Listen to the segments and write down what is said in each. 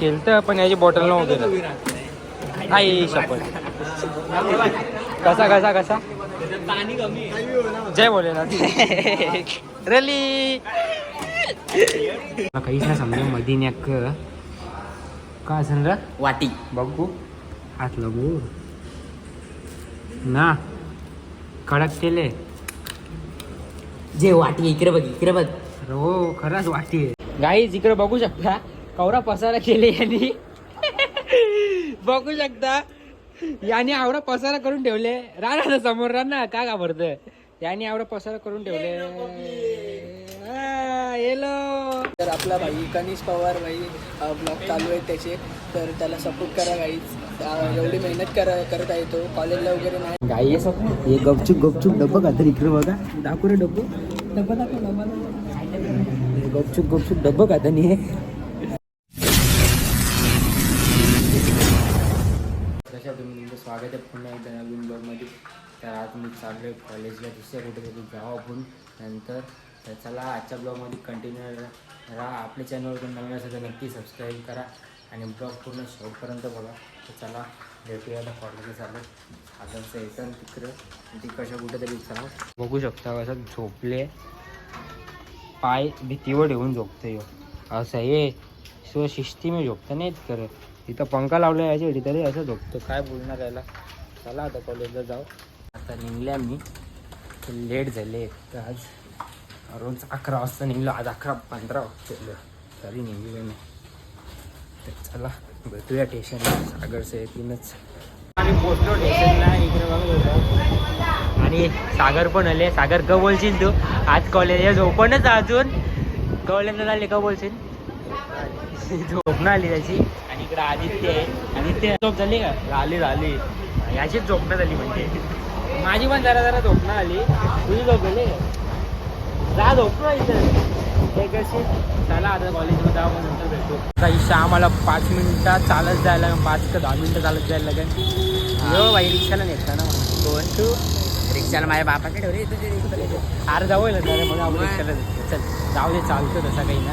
केलतं पण याची बॉटल नव्हती आई शपथ. कसा कसा कसा? जय भोलेनाथ. रली. काहीच नाही समजा मधी का असेल रा वाटी. बघू हात लगू. ना. कडक केले. जे वाटी इकडे बघ इकडे बघ. अरे हो खरंच वाटी आहे. गाईज इकडे बघू शकता. कवरा पसारा केले यांनी. बघू शकता. याने आवडा पसारा करून ठेवले. राणा ना समोर राणा का घाबरत याने आवडा पसारा करून ठेवले. येलो तर आपला भाई कनिष पवार भाई ब्लॉग चालू आहे त्याचे. तर त्याला सपोर्ट करा गाईच एवढी मेहनत करा करत आहे तो. कॉलेजला वगैरे नाही. गाई हे गपचूप गपचूप डब्बा का तर इकडे बघा. दाखव रे डब्बू. डबा दाखव डबा दाखव. गपचूप गपचूप डब्बा का तर कशा स्वागत आहे पुन्हा एकदा नवीन ब्लॉगमध्ये. तर आज मी चाललो आहे कॉलेजला दुसऱ्या कुठेतरी जाऊ आपण नंतर तर चला आजच्या ब्लॉगमध्ये कंटिन्यू राहा. आपल्या चॅनलवर पण नवीन असेल तर नक्की सबस्क्राईब करा आणि ब्लॉग पूर्ण शेवटपर्यंत बघा. तर चला भेटूया आता कॉलेजला चालू साधनचं येतं तिकडं. ती कशा कुठेतरी चला. बघू शकता कसं झोपले. पाय भीतीवर ठेवून झोपतो असं आहे शिव शिस्ती मी झोपतं नाही करत इथं पंखा लावला याच्या तरी असं झोपतो. काय बोलणार याला? चला आता कॉलेजला जाऊ. आता निघल्या मी. लेट झाले. तर आज रोज अकरा वाजता निघलो. आज अकरा पंधरा वाजता तरी निघलो नाही तर चला भेटूया स्टेशनला सागरचं येतीलच आम्ही पोचलो स्टेशनला इकडे बघत आणि सागर पण आले. सागर का बोलशील तू? आज कॉलेज झोपणच अजून. कॉलेजला झाले का बोलशील? झोपणं आली त्याची. आणि इकडे आदित्य आहे. आदित्य झोप झाली का? झाली झाली. याचीच झोपणं झाली म्हणजे. माझी पण जरा जरा झोपणं आली. तुझी झोप झाली? का? जा झोपणं इथं. कशी? चला आता कॉलेजमध्ये जाऊ मग नंतर भेटू. आता इशा आम्हाला पाच मिनिटात चालत जायला पाच ते दहा मिनिटं चालत जायला लागेल. हो. बाई रिक्षाला नेता ना दोन टू रिक्षाला माझ्या बापाकडे ठेवले तुझे रिक्षा आर जाऊ ना मग आपण रिक्षाला. चल जाऊ दे चालतं तसं काही ना.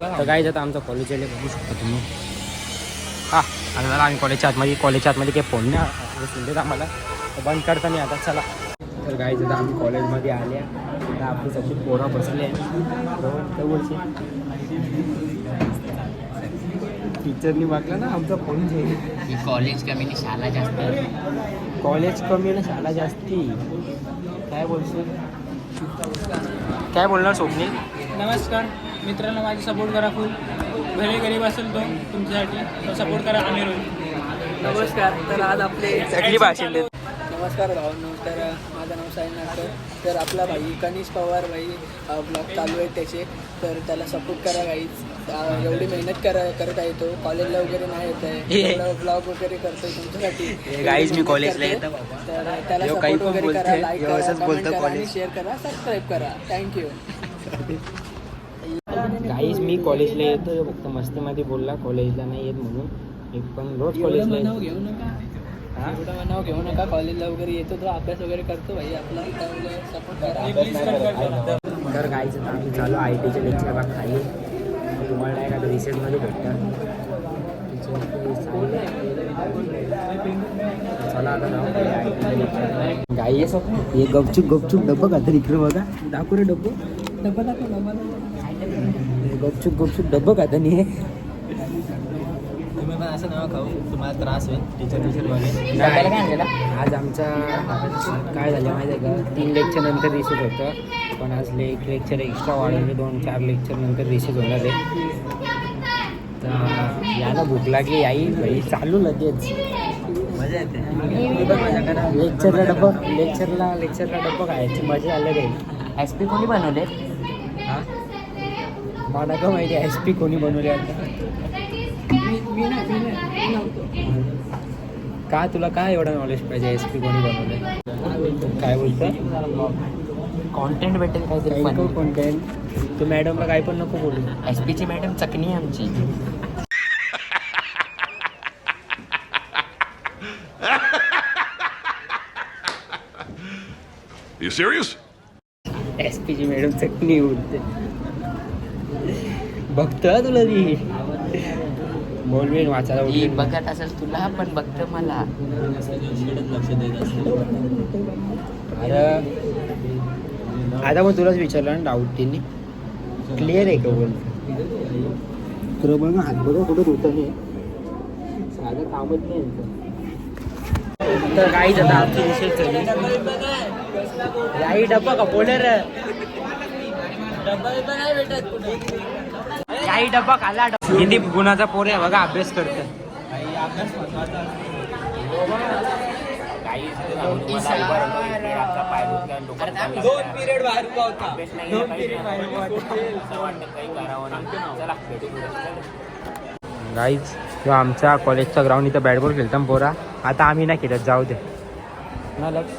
तर काय जातं आमचं कॉलेज बघू शकता तुम्ही. हा आता झाला आम्ही कॉलेजच्या आतमध्ये कॉलेजच्या आतमध्ये काही फोन नाही सुंदर आम्हाला. बंद करता नाही आता चला. तर काय जातं आम्ही कॉलेजमध्ये आल्या आता आपली सगळी पोरं बसले. टीचरनी वागलं ना आमचा फोन जे कॉलेज कमी शाळा जास्त कॉलेज कमी ना शाळा जास्ती. काय बोलशील? काय बोलणार स्वप्नील नमस्कार मित्रांनो माझी सपोर्ट करा खूप भले गरीब असेल तो तुमच्यासाठी सपोर्ट करा आम्ही नमस्कार तर आज आपले सगळी भाषण देत नमस्कार भावांनो तर माझं नाव साई नागकर. तर आपला भाई कनिष पवार भाई ब्लॉग चालू आहे त्याचे. तर त्याला सपोर्ट करा गाईच एवढी मेहनत करा करत आहे तो. कॉलेजला वगैरे नाही येत आहे. ब्लॉग वगैरे करतोय तुमच्यासाठी. guys, मी कॉलेजला. येतो. तर त्याला सपोर्ट पण वगैरे करा. लाईक करा बोलतो college. शेअर करा सबस्क्राईब करा. थँक्यू काहीच मी कॉलेजला येतो. फक्त मस्तीमध्ये बोलला. कॉलेजला नाही येत म्हणून. मी पण रोज कॉलेजला घेऊ नका. हा? एवढं नाव घेऊ नका. कॉलेजला वगैरे येतो तो अभ्यास वगैरे करतो भाई. आपला सपोर्ट करा. तर काहीच आम्ही चालू आय टीच्या लेक्चर बघ खाली. तुम्हाला नाही का रिसेसमध्ये भेटतं चला आता गाई हे गपचूप गपचूप डब्बा का तर इकडे बघा. दाखव रे डब्बू. डबा दाखव डबा दाखव गपचूप गपचूप डब्बा का तर हे. तुम्ही पण असं नाव खाऊ. तुम्हाला त्रास होईल. टीचर टीचर वगैरे डब्याला काय आणलेला आज आमचा काय झालं माहिती आहे का? तीन लेक्चर नंतर रिसेस होतं. पण आज ले एक लेक्चर एक्स्ट्रा वाढवले. दोन चार लेक्चर नंतर रिसेस होणार. आहे तर याला भूक लागली आई. भाई चालू लगेच. मजा येते. लेक्चरला डब्बा लेक्चरला लेक्चरला डब्बा खायची मजा आलं काही एस पी कोणी बनवले? हा? मला का माहिती एस पी कोणी बनवले आता? का तुला काय एवढं नॉलेज पाहिजे एस पी कोणी बनवले काय बोलतं कॉन्टेंट भेटेल काहीतरी कंटेंट तू मॅडमला काय पण नको बोलू. एस पीची मॅडम चकणी आहे आमची. You serious? एस पीची मॅडम चटणी बोलते. बघतो तुला ती. बोलवीन वाचायला उठवीन. बघत असेल तुला पण बघत मला. अरे आता मग तुलाच विचारलं ना डाऊट त्यांनी क्लिअर आहे का बोल? तुला बघ हात बघा कुठं होतं हे? साधं कामच नाही यांचं. तर काही आता आमची डब्बा का बोले रे? काही डब्बा खाल्ला डब्बा. हिंदी गुणाचा पोर आहे बघा अभ्यास करत दोन पिरियड बाहेर उभा होता? दोन पिरियड गाईज किंवा आमच्या कॉलेजचा ग्राउंड इथं बॅट बॉल खेळताना पोरा आता आम्ही नाही खेळत जाऊ दे. ना लक्ष.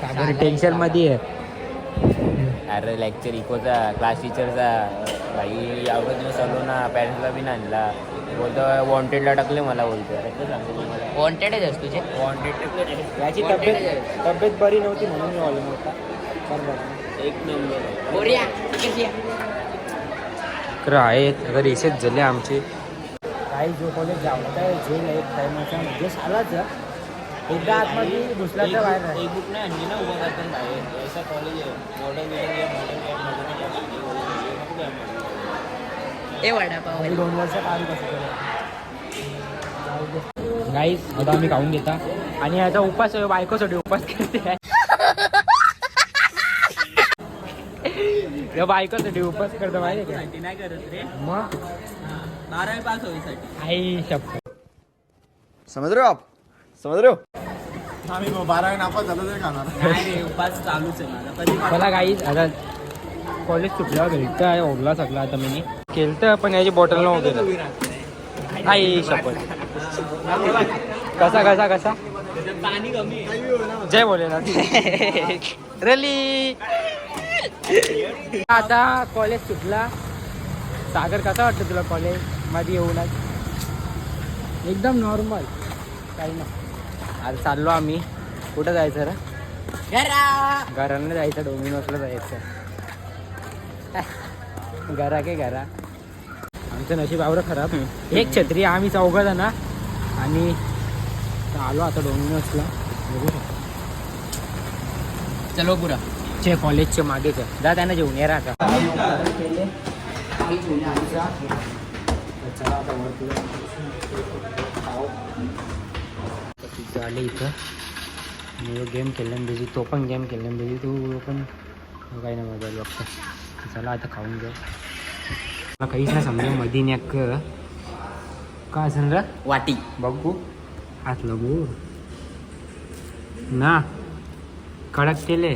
सागर टेन्शनमध्ये आहे. अरे लेक्चर इकोचा क्लास टीचरचा भाई आवडत दिवस आलो ना पॅरेंट्सला बी नाही आणला. बोलतो वॉन्टेडला टाकले मला बोलतो अरे सांगतो तुम्हाला? वॉन्टेडच असतो तुझे. वॉन्टेड याची तब्येत तब्येत बरी नव्हती म्हणून मी आलो नव्हता. बरोबर एक नंबर. आहेत अगर एसेच झाले आमचे. काही जो कॉलेज जावला काय झेल एक टायमाचा म्हणजे सालाच एकदा आतमध्ये तर बाहेर नाही. एक बुक नाही आणली ना उभा करताना बाहेर. ऐसा कॉलेज आहे मॉडर्न ए वडापाव. आणि दोन वर्ष काम कसं गाईस आता आम्ही खाऊन घेता. आणि याचा उपास बायकोसाठी उपास करते. या बायकोसाठी उपास करतो माहिती आहे नाही करत रे. मग? बारावी पास होईसाठी. आई शपथ. समझ रहे हो आप? समझ रहे हो? नाही रे उपास चालूच आहे माझा. कधी मला गाईज आता कॉलेज सुटल्यावर घरी आहे ओढला सगळा आता मी. केलं पण याची बॉटल नव्हती. आई शपथ. कसा कसा कसा? पाणी कमी आहे जय भोलेनाथ. रली. आता कॉलेज सुटला. सागर कसा वाटतं तुला कॉलेजमध्ये येऊन? एकदम नॉर्मल काही नाही. आज चाललो आम्ही. कुठं जायचं रे? घरानं जायचं डोमिनोसला जायचं. घरा के घरा. आमचं नशीब आवडं खराब. एक छत्री आम्ही चौघ ना आणि आलो आता डोमिनोसला बघू चलो पुरा. चे कॉलेजचे मागेच आहे. जा त्यांना जेवून ये राहता. आले इथं. मी गेम खेळल्यान बिझी तो पण गेम खेळल्यान बिझी तू पण काही नाही मोबाईल बघतो. चला आता खाऊन घ्या मला काहीच नाही समजा मधी नॅक काय असेल रे? वाटी. बघू. हात लगू. ना. कडक केले.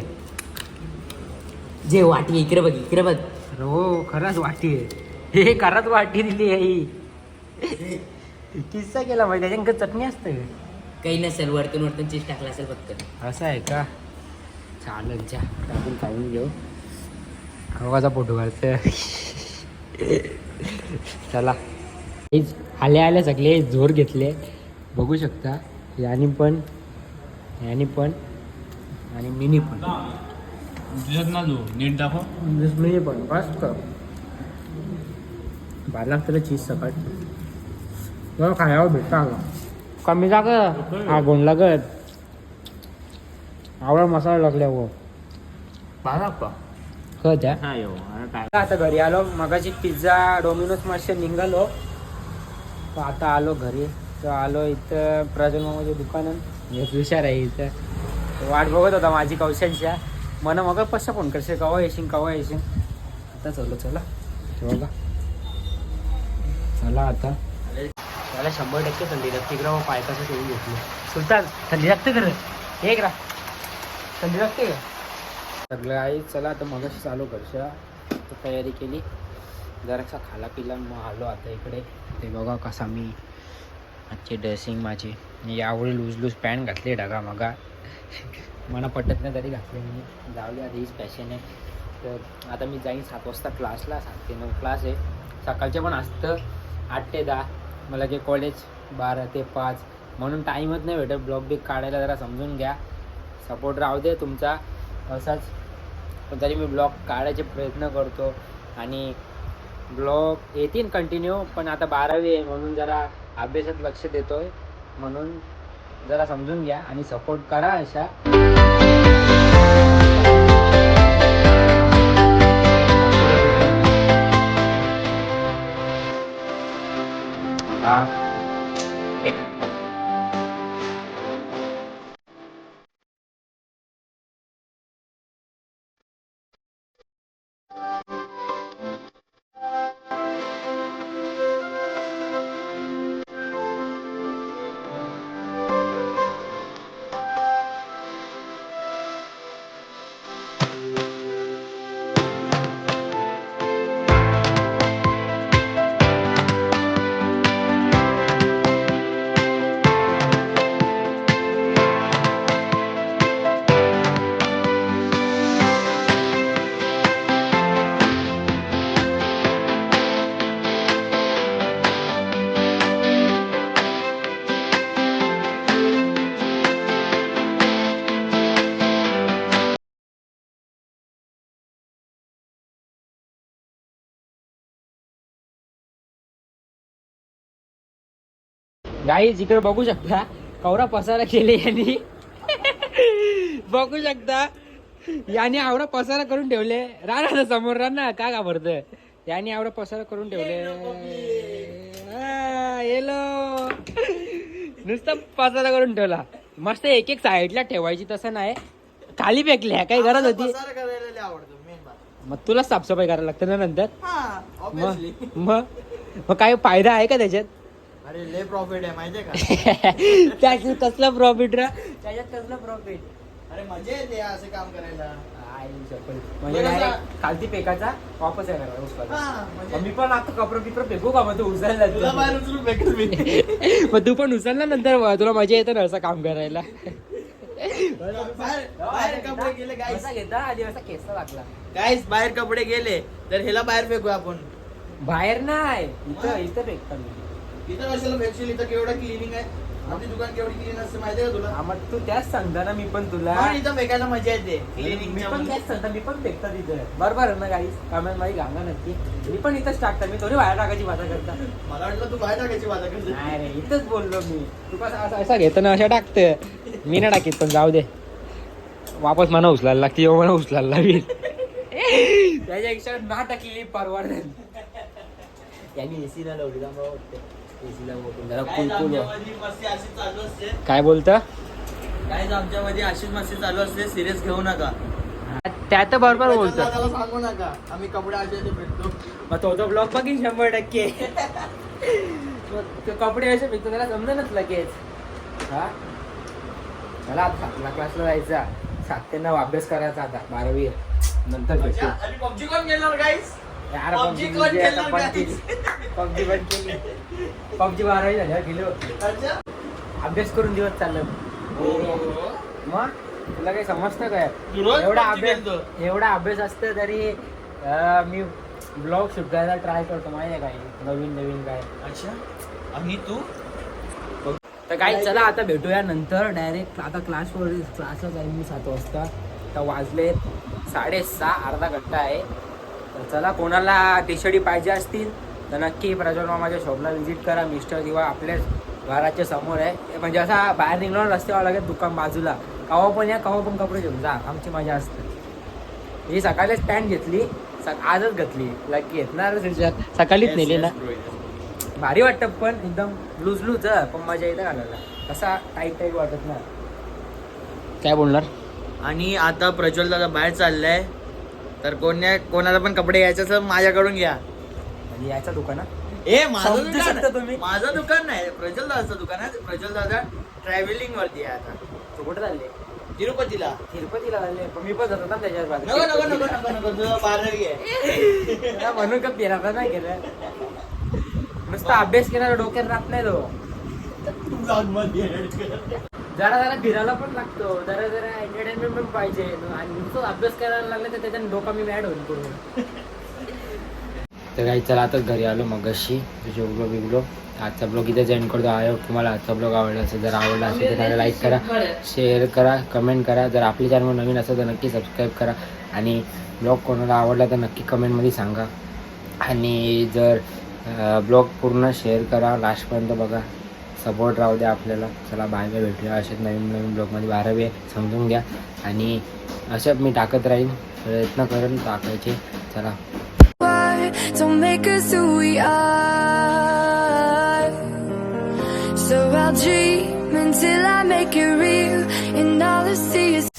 जे वाटी इकडे बघ इकडे बघ. अरे हो खरंच वाटी आहे. हे खरंच वाटी दिली आहे ही. किस्सा केला माहिती त्याच्याकडे चटणी असते. काही नसेल वरतून वरतून चीज टाकला असेल फक्त. असं आहे का? चालेल चा टाकून खाऊन घेऊ. खवाचा फोटो काढते चला. हेच आले आले सगळे जोर घेतले. बघू शकता यानी पण यानी पण आणि मिनी पण. ना तू नीट दाखव. पण मस्त बारा लागतं चीज सकाळ. तुला खायला भेटता का कमी जाग हा गोंड लागत. आवडा मसाला लागल्या हो कळत आता घरी आलो मगाशी पिझ्झा डोमिनोज मासे निघालो. तर आता आलो घरी. तर आलो इथं प्रजन्मामध्ये दुकान एक हुशार आहे इथं. वाट बघत होता माझी कौशलच्या. मन मग कसं फोन करशील? कवा येशील? कवा येशील? आता चलो चला. बघा. चला आता. त्याला शंभर टक्के थंडी लागते. इकडं पायकाचं ठेवून घेतली. सुलतान थंडी लागते खरं हे रा थंडी लागते का? सगळं आई चला आता मगाशी चालू घरच्या तयारी केली. जरासा खाला पिला मग आलो आता इकडे. ते बघा कसा मी आजची ड्रेसिंग माझी. मी यावेळी लूज लूज पॅन्ट घातली ढगा मगा. मला पटत नाही तरी घातले मी. जाऊया दे आता हीच आहे. तर आता मी जाईन सात वाजता क्लासला सात ते नऊ क्लास आहे. सकाळचे पण असतं. आठ ते दहा. मला जे कॉलेज बारा ते पाच. म्हणून टाईमच नाही भेटत. ब्लॉग बिग काढायला जरा समजून घ्या. सपोर्ट राहू दे तुमचा. असाच. पण तरी मी ब्लॉग काढायचे प्रयत्न करतो. आणि ब्लॉग येतील कंटिन्यू पण आता बारावी आहे म्हणून जरा अभ्यासात लक्ष देतोय. म्हणून जरा समजून घ्या आणि सपोर्ट करा अशा. गाईज इकडे बघू शकता. कवरा पसारा केले यांनी. बघू शकता. याने आवडा पसारा करून ठेवले. राणा ना समोर राणा का घाबरत याने आवडा पसारा करून ठेवले. येलो नुसता पसारा करून ठेवला. मस्त एक एक साईडला ठेवायची तसं नाही. खाली फेकल्या काही गरज होती. मग तुला साफसफाई करायला लागतं ना नंतर. मग मग काय फायदा आहे का त्याच्यात? अरे लय प्रॉफिट आहे माहितीये का? त्याच्यात कसला प्रॉफिट रा? त्याच्यात कसला प्रॉफिट अरे मजा येते असं काम करायला. म्हणजे जा. खालती फेकाचा वापस आहे. हा, म्हणजे- मग मी पण आता कपडे बिपडे फेकू का? मग तू मी. मग तू पण उचल ना नंतर तुला मजा येतं ना असं काम करायला. बाहेर बाहेर कपडे गेले गाईस असा घेता आधी असा केसला लागला. गाईस बाहेर कपडे गेले तर ह्याला बाहेर फेकू आपण. बाहेर नाही इथं इथं फेकतात. मी. इथं कशाला फेकशील इथं केवढं क्लिनिंग आहे? आपली दुकान केवढी क्लीन असते माहितीये का तुला? हा, मग तू त्याच सांगता ना मी पण तुला इथं फेकायला मजा येते क्लिनिंग मी पण त्याच सांगता मी पण फेकतात इथं. बरोबर आहे ना गाईस कमेंटमध्ये घाला नक्की. मी पण इथंच टाकता मी थोडी बाहेर टाकायची माझा करता. मला वाटलं तू बाहेर टाकायची वादा करते. नाही रे इथंच बोललो मी. तू कसं असा असा घेतं ना अशा टाकतं. मी नाही टाकीत पण जाऊ दे. वापस मला उचलायला लागते येऊ मला उचलायला लागेल. त्याच्यापेक्षा ना टाकलेली परवडत. यांनी एसी ला लावली एसीला जरा काय बोलतं? काय आमच्यामध्ये अशीच मस्ती चालू असते? सिरियस घेऊ नका. त्यात बरोबर बोलतं सांगू नका. आम्ही कपडे असे भेटतो मग तो तो ब्लॉग बघीन शंभर टक्के. कपडे असे फेकतो त्याला समजेनच लगेच हा? चला आता सातला क्लासला जायचा. सात ते नऊ अभ्यास करायचा आता. बारावी. नंतर भेटू. आणि पबजी कोण खेळणार गाईस यार पबजी कोण आता खेळणार पबजी बंद केली. पबजी बारावी झाल्यावर गेलो अच्छा. अभ्यास करून दिवस चाललं. मग? तुला काही समजतं काय? एवढा अभ्यास. एवढा अभ्यास असतं तरी मी ब्लॉग शूट करायला ट्राय करतो माहिती आहे काय? नवीन नवीन काय? अच्छा. आणि तू? तर काही चला आता भेटूया नंतर. डायरेक्ट आता क्लासवर क्लासला जाईल मी सात वाजता. तर वाजले साडेसहा अर्धा घंटा आहे. तर चला कोणाला टी शर्टी पाहिजे असतील तर नक्की प्रज्वल मामाच्या शॉपला व्हिजिट करा. मिस्टर किंवा आपल्याच घराच्या समोर आहे. म्हणजे असा बाहेर निघणार रस्त्यावर लागेल दुकान बाजूला. कवा पण या कवा पण कपडे घेऊन जा. आमची मजा असते. ही सकाळीच पॅन्ट घेतली सक आजच घेतली. लकी ह्याच्यात सकाळीच नेली ना? भारी वाटतं पण एकदम लूज लूज पण मजा येतं घालायला. तसा टाईट टाईट वाटत नाही. काय बोलणार? आणि आता प्रज्वल दादा बाहेर चाललाय. तर कोण्या कोणाला पण कपडे घ्यायचे असेल माझ्याकडून घ्या. म्हणजे याच्या दुकानात ए माझं समजू दुकान शकता. तुम्ही. माझं दुकान नाही प्रज्वल दादाचं दुकान आहे. प्रज्वल दादा ट्रॅव्हलिंग वरती आहे आता. तू कुठे चालले? तिरुपतीला. तिरुपतीला चालले. पण मी पण जातो ना त्याच्यावर नको नको नको नको नको तुझं बारावी आहे हा, म्हणून का फिरायला नाही गेलं? नुसता अभ्यास केला डोक्यात राहत नाही तो. जरा जरा फिरायला पण लागतो. जरा जरा एंटरटेनमेंट पण पाहिजे. आणि नुसतं अभ्यास करायला लागलं तर त्याच्याने डोका मी मॅड होईल पूर्ण. तर काही चला आता घरी आलो मगाशी. जेवलो बिवलो आजचा ब्लॉग इथे जॉईन करतो. आहे हो, तुम्हाला आजचा ब्लॉग आवडला असेल जर आवडला असेल तर लाईक करा. शेअर करा कमेंट करा. जर आपली चॅनल नवीन असेल तर नक्की सबस्क्राईब करा. आणि ब्लॉग कोणाला आवडला तर नक्की कमेंटमध्ये सांगा. आणि जर ब्लॉग पूर्ण शेअर करा. लास्टपर्यंत बघा. सपोर्ट राहू द्या आपल्याला. चला बाय मी भेटूया. अशाच नवीन नवीन ब्लॉगमध्ये बारावी समजून घ्या. आणि असं मी टाकत राहीन. प्रयत्न करेन टाकायचे. चला. Don't make us who we are. So I'll dream until I make it real, and all I see is.